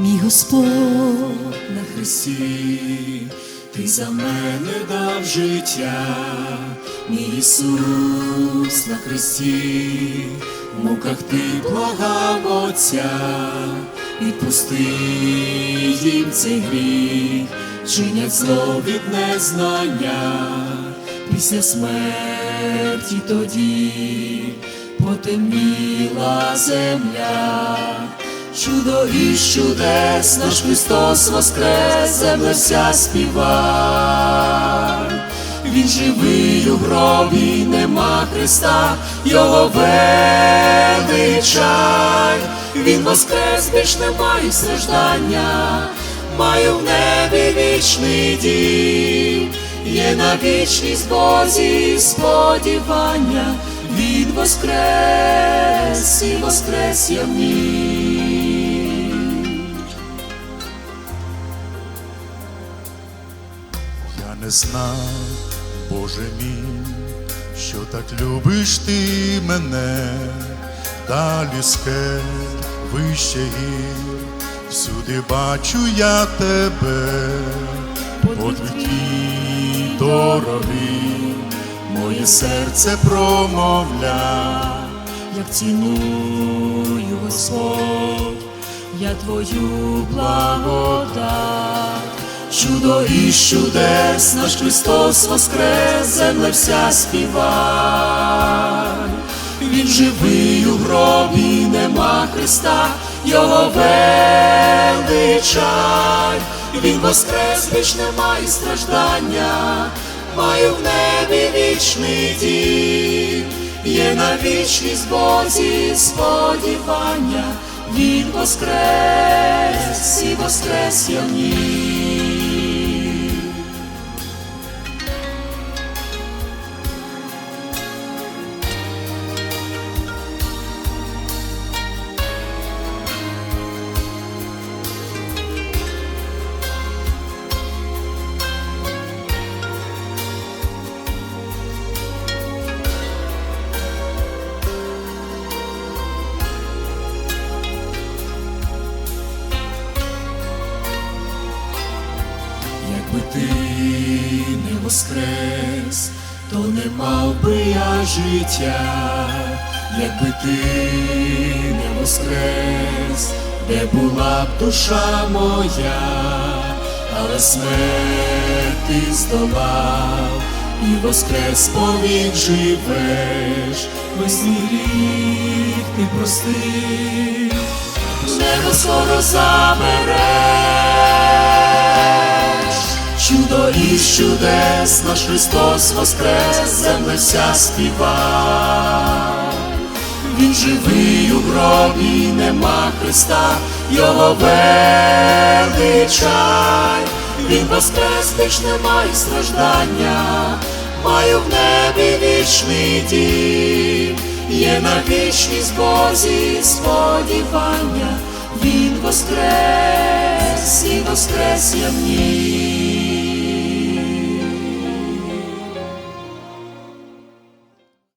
мій Господь на хресті, ти за мене дав життя, мій Ісус на хресті, в муках ти благав Отця, відпусти їм цей гріх, чинять зло від незнання, після смерті тоді потемніла земля. Чудо і чудес наш Христос воскрес, земля вся співай. Він живий у гробі, нема Христа, Його величай. Він воскрес, більш немає страждання, маю в небі вічний дім, є на вічність Бозі сподівання, Він воскрес і воскрес я в. Не знав, Боже мій, що так любиш ти мене, далі скель, вище гір, всюди бачу я тебе, твій дорогий, моє серце промовля, як ціную Господь, я твою благодать. Чудо і чудес наш Христос воскрес, земля вся співай. Він живий у гробі, нема Христа, Його величай. Він воскрес, більш немає страждання, маю в небі вічний дім, є на вічність Бозі сподівання, Він воскрес і воскрес я в. Якби ти не воскрес, то не мав би я життя, якби ти не воскрес, де була б душа моя, але смерть ти здолав і воскрес повік живеш, весь мій ти простив, небо скоро забереш. Чудо і чудес наш Христос воскрес, земля вся співай. Він живий у гробі, нема Христа, Його величай. Він воскрес, більш немає страждання, маю в небі вічний дім, є на вічність Бозі сподівання, Він воскрес і воскрес я в ній.